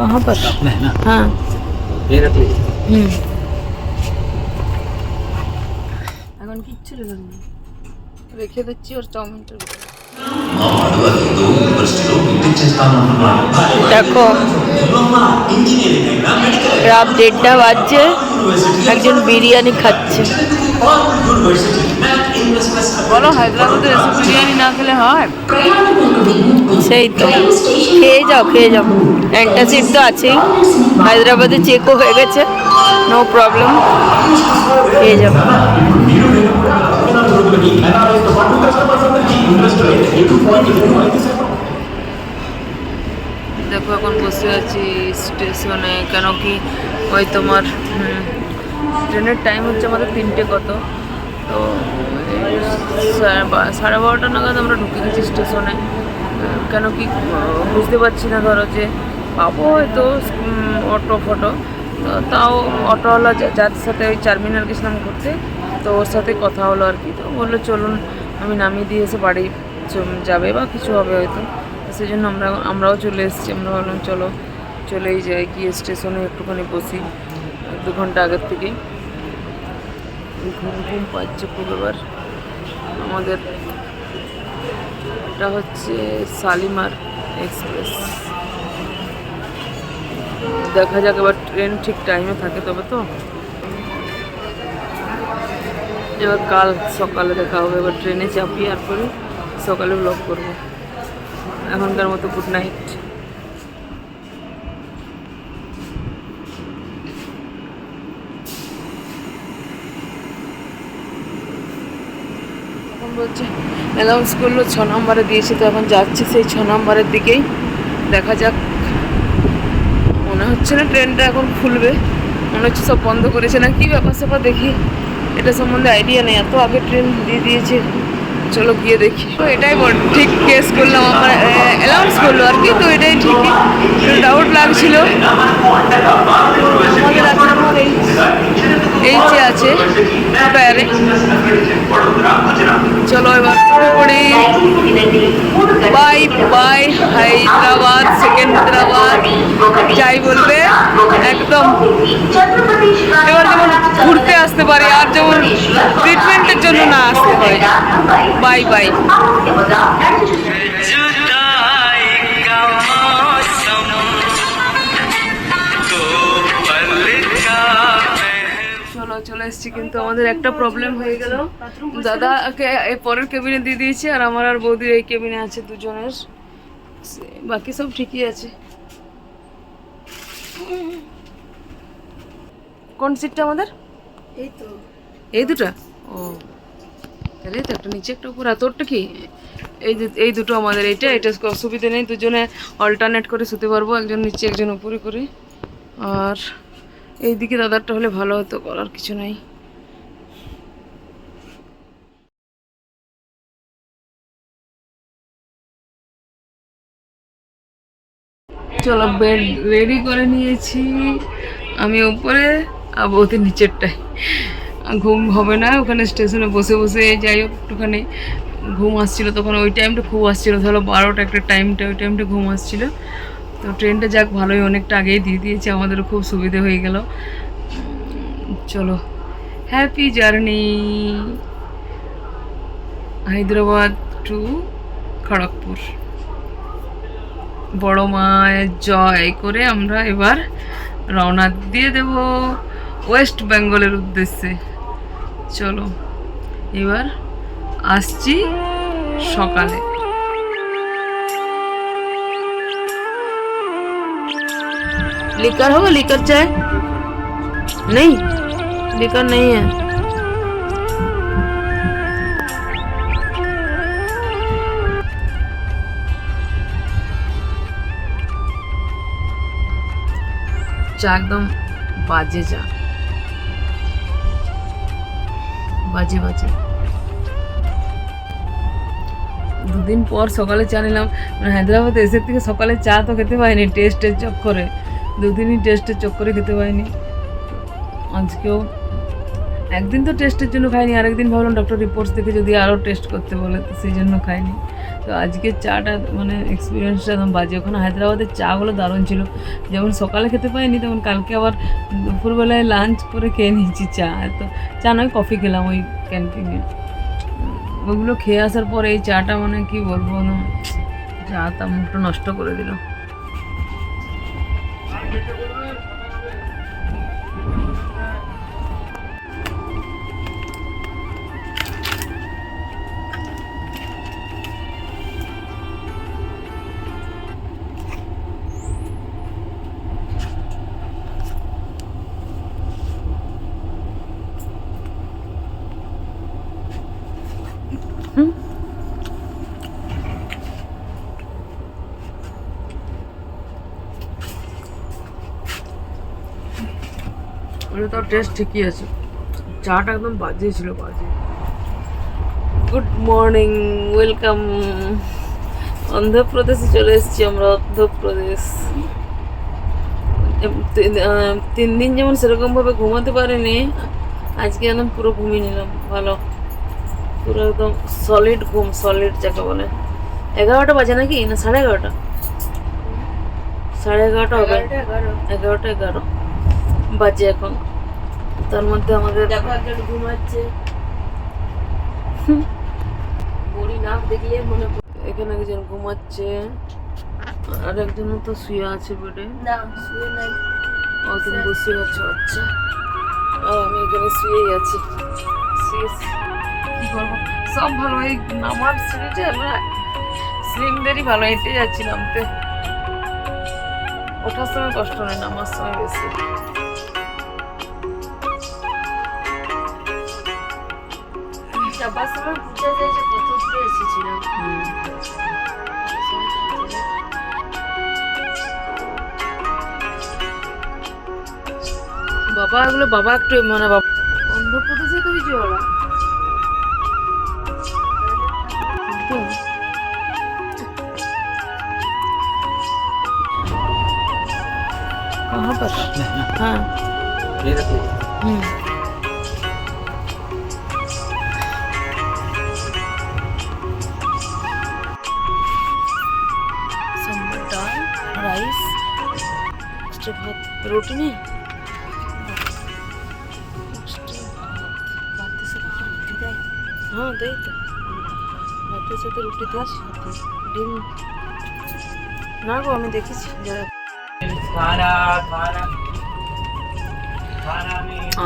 वहाँ पर हाँ। এখন কিচ্ছু লেখেন রেখে দিচ্ছি ওর চাউমিনটার দেখো রাত দেড়টা বাজছে একজন বিরিয়ানি খাচ্ছে বলো, হায়দ্রাবাদের এসে বিরিয়ানি না খেলে হয়? সেই তো। খেয়ে যাও খেয়ে যাও। অ্যান্টাসিড তো আছেই। হায়দ্রাবাদে চেকও হয়ে গেছে। নো প্রবলেম খেয়ে যাও। দেখো, এখন বসে আছি স্টেশনে কেন কি? ওই তোমার ট্রেনের টাইম হচ্ছে আমাদের তিনটে কত? তো সাড়ে বারোটা নাগাদ আমরা ঢুকে গেছি স্টেশনে। কেন কি বুঝতে পারছি না ধরো যে পাবো হয়তো অটো, ফটো। তাও অটোওয়ালা যার সাথে ওই চারমিনার গেছিলাম ঘুরতে, তো ওর সাথে কথা হলো আর কি। তো বলল, চলুন, আমি নামিয়ে দিয়ে এসে বাড়ি যাবে বা কিছু হবে হয়তো। সেই জন্য আমরা, আমরাও চলে এসেছি। আমরা ভাবলাম, চলো, চলেই যাই, গিয়ে স্টেশনে একটুখানি বসি, দু ঘণ্টা আগের থেকেই। ঘুম ঘুম পাচ্ছে এবার আমাদের এটা হচ্ছে শালিমার এক্সপ্রেস। দেখা যাক এবার ট্রেন ঠিক টাইমে থাকে তবে তো। এবার কাল সকালে দেখা হবে, এবার ট্রেনে চাপি আর করে সকালে ব্লগ করব। এখনকার মতো গুড নাইট এখন বলছে অ্যানাউন্স করল, ছ নম্বরে দিয়েছে, তো এখন যাচ্ছি সেই ছ নম্বরের দিকেই। দেখা যাক, মনে হচ্ছে না ট্রেনটা এখন খুলবে। মনে হচ্ছে সব বন্ধ করেছে। না, কি ব্যাপার স্যাপার দেখি। এটা সম্বন্ধে আইডিয়া নেই। এত আগে ট্রেন দিয়ে দিয়েছে। চলো গিয়ে দেখি। তো এটাই ঠিক কেস করলাম আমার অ্যালাউন্স করল আর কি। তো এটাই ঠিকই। ডাউট লাগছিল। আমাদের এই টায়ারে চলো এবার পড়ি বাই বাই, হায়দ্রাবাদ সেকেন্দ্রাবাদ যাই বলবে, একদম। এবার যেমন ঘুরতে আসতে পারে, আর যেমন ট্রিটমেন্টের জন্য না আসতে হয় বাই বাই। চলো এসেছি কিন্তু আমাদের একটা প্রবলেম হয়ে গেল। দাদাকে এই পরের কেবিনে দিয়ে দিয়েছি আর আমার আর বৌদির এই কেবিনে আছে দুজনের। বাকি সব ঠিকই আছে। কোন সিটটা আমাদের? এই তো। এই দুটা? ও তাহলে তো একটা নিচে একটা উপর। আর তোরটা কি? এই যে এই দুটো আমাদের এইটা এটা অসুবিধা নেই। দুজনে অল্টারনেট করে শুতে পারব একজন নিচে একজন উপরে করে। আর এইদিকে দাদারটা হলে ভালো হতো করার কিছু নাই। চলো বেড রেডি করে নিয়েছি। আমি ওপরে আর বৌদি নিচেরটায়। ঘুম হবে না, ওখানে স্টেশনে বসে বসে, যাই হোক, একটুখানি ঘুম আসছিল তখন। ওই টাইমটা খুব আসছিল, ধরো বারোটা একটা টাইমটা ওই টাইমটা ঘুম আসছিল। তো ট্রেনটা যাক, ভালোই অনেকটা আগেই দিয়ে দিয়েছে, আমাদেরও খুব সুবিধে হয়ে গেল। চলো happy journey Hyderabad to Kharagpur. বড় মায়ের জয় করে আমরা এবার রওনা দিয়ে দেব ওয়েস্ট বেঙ্গলের উদ্দেশ্যে। চলো, এবার আসছি সকালে। लिकर होगा लिकर चाय नहीं लिकर नहीं है চা একদম বাজে চা বাজে বাজে দুদিন পর সকালে চা নিলাম মানে হায়দ্রাবাদে এসে থেকে সকালে চা তো খেতে পাইনি টেস্টের চক্করে দুদিনই টেস্টের চক্করে খেতে পাইনি আজকেও একদিন তো টেস্টের জন্য খাইনি, আরেকদিন ভাবলাম ডক্টর রিপোর্টস দেখে যদি আরও টেস্ট করতে বলে সেই জন্য খাইনি। তো আজকে চাটা মানে এক্সপিরিয়েন্সটা একদম বাজে। ওখানে হায়দ্রাবাদের চাগুলো দারুণ ছিল। যেমন সকালে খেতে পাইনি, তেমন কালকে আবার দুপুরবেলায় লাঞ্চ করে খেয়ে নিয়েছি চা। তো চা নয় কফি খেলাম ওই ক্যান্টিনে ওগুলো খেয়ে আসার পরে এই চাটা মানে কি বলব না চা তা মুখটা নষ্ট করে দিল। Thank you. ওটা তো টেস্ট ঠিকই আছে। চাটা একদম বাজে ছিল বাজে গুড মর্নিং ওয়েলকাম অন্ধ্রপ্রদেশে চলে এসেছি আমরা অন্ধ্রপ্রদেশ। তিন- তিন দিন যেমন সেরকমভাবে ঘুমাতে পারিনি আজকে একদম পুরো ঘুমিয়ে নিলাম ভালো। পুরো একদম সলিড ঘুম সলিড যাকে বলে। এগারোটা বাজে নাকি? না সাড়ে এগারোটা? সাড়ে এগারোটা হবে। এগারোটা এগারো। বাজে এখন। তার মধ্যে আমাদের দেখো একজন ঘুমাচ্ছে। বড়ি নাক দেখলে মনে এখানে একজন ঘুমাচ্ছে। আর একজন তো শুয়ে আছে বেডে। না শুয়ে নাই। ও তুমি বসে আছো আচ্ছা। আর আমি এখানে শুয়েই আছি। কি করব? সব ভালো এই নামার সিঁড়িটা আমরা স্লিমদেরই ভালো হেঁটে যাচ্ছি নামতে। ওঠার সময় কষ্ট নেই নামার সময় বেশি। চাপার সময় বুঝা যায় যে কত বাবা এগুলো বাবা একটু মানে হ্যাঁ তাই তো। ভাতের সাথে রুটি খাস ডিম। না গো আমি দেখেছি।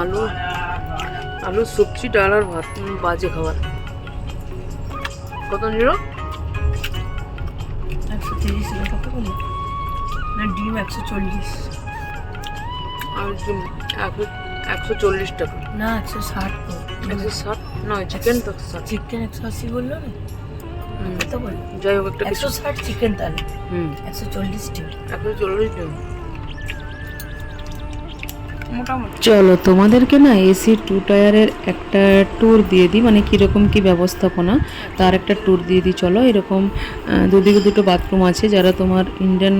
আলু আলু সবজি ডাল আর ভাত বাজে খাবার। কত নিল? একশো তিরিশ না ডিম একশো চল্লিশ। আর ডিম একশো চল্লিশ টাকা। না একশো ষাট। টাকা 160 নয় চিকেন তো চিকেন 180 বলল না? যাই হোক একটা একশো ষাট চিকেন তাহলে। হুম। একশো চল্লিশ ডিম একশো চল্লিশ ডিম মোটামুটি। চলো, তোমাদেরকে না এসি টু টায়ারের একটা ট্যুর দিয়ে দিই মানে কীরকম কী ব্যবস্থাপনা, তার একটা ট্যুর দিয়ে দিই, চলো। এরকম দুদিকে দুটো বাথরুম আছে, যারা তোমার ইন্ডিয়ান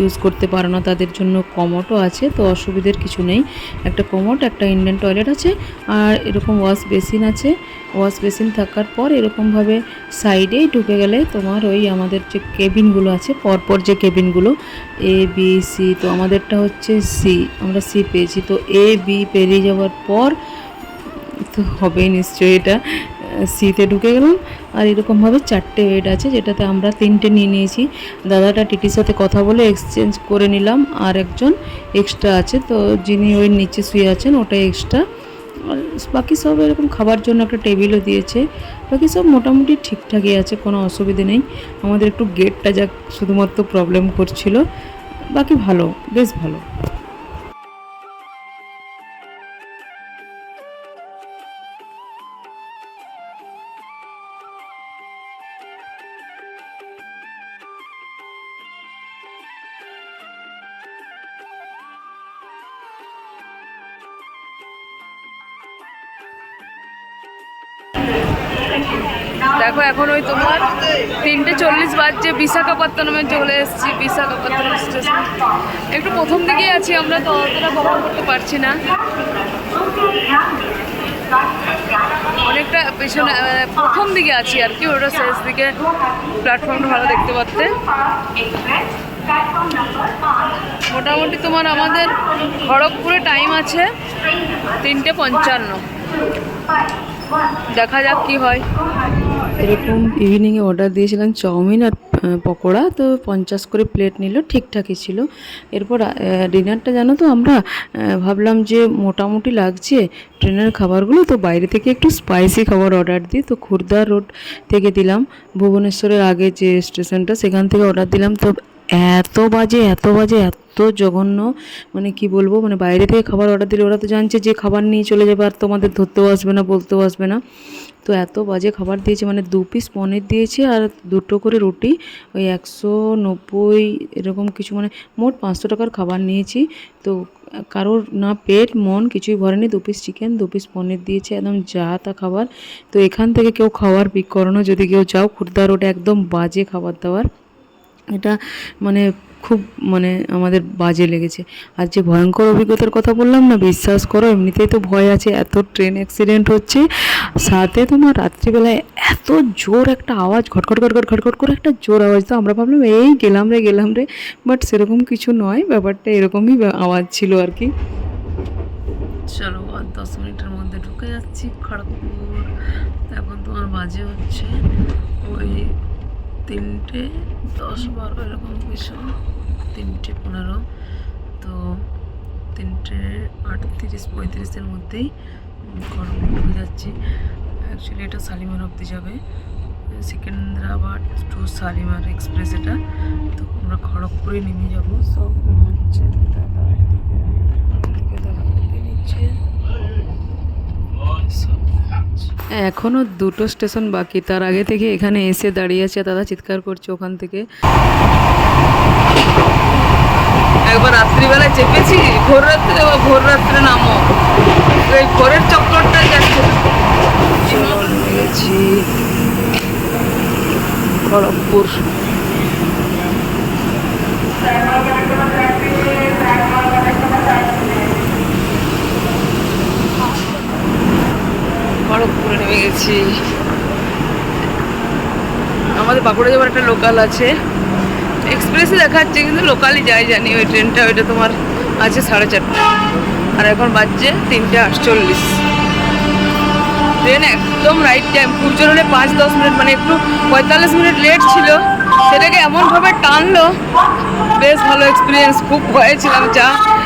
ইউজ করতে পারো না, তাদের জন্য কমোটও আছে, তো অসুবিধের কিছু নেই। একটা কমোট একটা ইন্ডিয়ান টয়লেট আছে, আর এরকম ওয়াশ বেসিন আছে। ওয়াশ বেসিন থাকার পর এরকমভাবে সাইডেই ঢুকে গেলে তোমার ওই আমাদের যে কেবিনগুলো আছে, পরপর যে কেবিনগুলো এ বি সি তো আমাদেরটা হচ্ছে সি আমরা সি পেয়েছি। তো এ বি পেরিয়ে যাওয়ার পর তো হবে নিশ্চয়ই এটা। সিতে ঢুকে গেলাম। আর এরকমভাবে চারটে বেড আছে, যেটাতে আমরা তিনটে নিয়ে নিয়েছি। দাদাটা টিটির সাথে কথা বলে এক্সচেঞ্জ করে নিলাম। আর একজন এক্সট্রা আছে, তো যিনি ওই নিচে শুয়ে আছেন, ওটা এক্সট্রা বাকি সব এরকম খাবার জন্য একটা টেবিলও দিয়েছে। বাকি সব মোটামুটি ঠিকঠাকই আছে, কোনো অসুবিধে নেই। আমাদের একটু গেটটা যাক শুধুমাত্র প্রবলেম করছিল। বাকি ভালো, বেশ ভালো। দেখো, এখন ওই তোমার তিনটে চল্লিশ বাজছে, বিশাখাপত্তনমে চলে এসেছি, বিশাখাপত্তনম স্টেশন একটু প্রথম দিকেই আছি আমরা, তো অতটা কভার করতে পারছি না। অনেকটা পেছনে প্রথম দিকে আছি আর কি, ওটা শেষ দিকে। প্ল্যাটফর্মটা ভালো দেখতে পাচ্ছে। মোটামুটি তোমার আমাদের খড়গপুরে টাইম আছে তিনটে পঞ্চান্ন। দেখা যাক কি হয়। এরকম ইভিনিংয়ে অর্ডার দিয়েছিলাম চাউমিন আর পকোড়া। তো পঞ্চাশ করে প্লেট নিল, ঠিকঠাকই ছিল। এরপর ডিনারটা জানো তো আমরা ভাবলাম যে মোটামুটি লাগছে ট্রেনের খাবারগুলো, তো বাইরে থেকে একটু স্পাইসি খাবার অর্ডার দিই তো খুর্দা রোড থেকে দিলাম। ভুবনেশ্বরের আগে যে স্টেশনটা সেখান থেকে অর্ডার দিলাম। তো এত বাজে এত বাজে, এত জঘন্য। মানে কি বলব মানে বাইরে থেকে খাবার অর্ডার দিলে ওরা তো জানছে যে খাবার নিয়ে চলে যাবে, আর তোমাদের ধরতেও আসবে না, বলতেও আসবে না। তো এত বাজে খাবার দিয়েছে মানে দু পিস পনির দিয়েছে আর দুটো করে রুটি, ওই একশো নব্বই এরকম কিছু মানে মোট পাঁচশো টাকার খাবার নিয়েছি। তো কারোর না পেট, মন কিছুই ভরেনি, দু পিস চিকেন দু পিস পনির দিয়েছে, একদম যা তা খাবার। তো এখান থেকে কেউ খাওয়ার পিক করানো যদি কেউ যাও খুর্দা রোডে একদম বাজে খাবার দাবার। এটা মানে খুব মানে আমাদের বাজে লেগেছে। আর যে ভয়ঙ্কর অভিজ্ঞতার কথা বললাম না, বিশ্বাস করো, এমনিতেই তো ভয় আছে, এত ট্রেন অ্যাক্সিডেন্ট হচ্ছে। সাথে তোমার রাত্রিবেলায় এত জোর একটা আওয়াজ ঘটঘট ঘটঘট ঘটঘট করে একটা জোর আওয়াজ তো আমরা ভাবলাম, এই গেলাম রে গেলাম রে। বাট সেরকম কিছু নয়, ব্যাপারটা এরকমই আওয়াজ ছিল আর কি। চলো আর দশ মিনিটের মধ্যে ঢুকে যাচ্ছি খড়গপুর। এখন তোমার বাজে হচ্ছে ওই তিনটে দশ বারো এরকম কিছু তিনটে পনেরো তো তিনটে আটত্রিশ পঁয়ত্রিশের মধ্যেই খড়গপুর ঢুকে যাচ্ছি অ্যাকচুয়ালি এটা শালিমার অবধি যাবে সিকেন্দ্রাবাদ টু শালিমার এক্সপ্রেস এটা তো আমরা খড়গপুরে নেমে যাব সব ঘুমাচ্ছে দাদা এদিকে দাদা নিচ্ছে সব। এখনও দুটো স্টেশন বাকি। তার আগে থেকে এখানে এসে দাঁড়িয়ে আছে দাদা চিৎকার করছে ওখান থেকে। একবার রাত্রিবেলা চেপেছি ভোর রাত্রে ভোর রাত্রে নামো। এই ভোরের চক্করটা যাচ্ছে খড়গপুর খড়গপুরে নেমে গেছি। আমাদের বাঁকুড়া যাবার একটা লোকাল আছে। এক্সপ্রেসে দেখাচ্ছে, কিন্তু লোকালই যাই জানি, ওই ট্রেনটা ওইটা তোমার আছে সাড়ে চারটে। আর এখন বাজছে তিনটে আটচল্লিশ। ট্রেন একদম রাইট টাইম পুরজন হলে পাঁচ, দশ মিনিট মানে একটু পঁয়তাল্লিশ মিনিট লেট ছিল। সেটাকে এমনভাবে টানলো। বেশ ভালো এক্সপিরিয়েন্স খুব ভয়ে ছিলাম, যা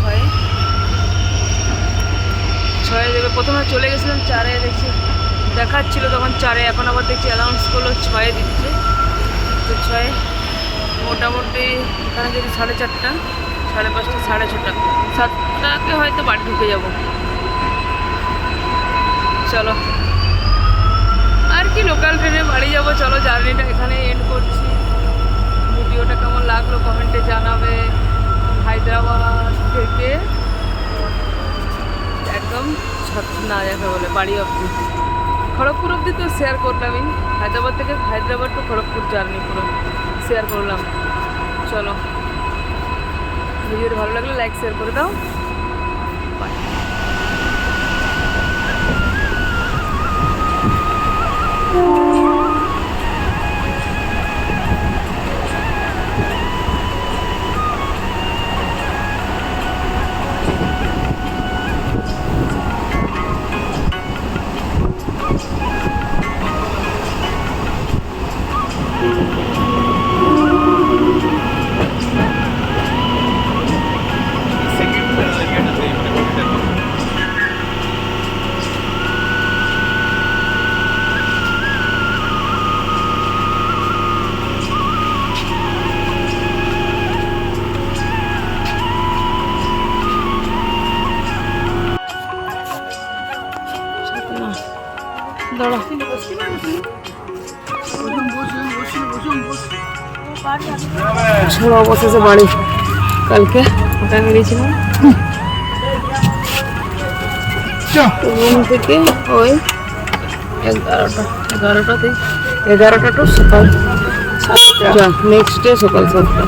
ছয়ে। ছয়ে দেবে প্রথমে চলে গেছিলাম, চারে দেখছি, দেখাচ্ছিল তখন চারে, এখন আবার দেখছি অ্যালাউন্স করল ছয়ে দিচ্ছে। তো ছয়ে মোটামুটি এখানে যদি সাড়ে চারটা, সাড়ে পাঁচটা, সাড়ে ছটা, সাতটাকে হয়তো বাড়ি ঢুকে যাব। চলো। আর কি লোকাল ট্রেনে বাড়ি যাব, চলো জার্নিটা এখানে এন্ড করছি। ভিডিওটা কেমন লাগল? কমেন্টে জানাবে। হায়দ্রাবাদ থেকে একদম না যাকে বলে, বাড়ি অব্দি খড়গপুর অব্দি তো শেয়ার করলামই। হায়দ্রাবাদ থেকে হায়দ্রাবাদ টু খড়গপুর জার্নি পুরো শেয়ার করলাম। চলো। ভিডিওটা ভালো লাগলে লাইক শেয়ার করে দাও। দাঁড়া। অবশেষে বাড়ি। কালকে ওটা বেরিয়েছিলাম। রুম থেকে ওই এগারোটা এগারোটাতে এগারোটা টু সকাল সাতটা। নেক্সট ডে সকাল সাতটা।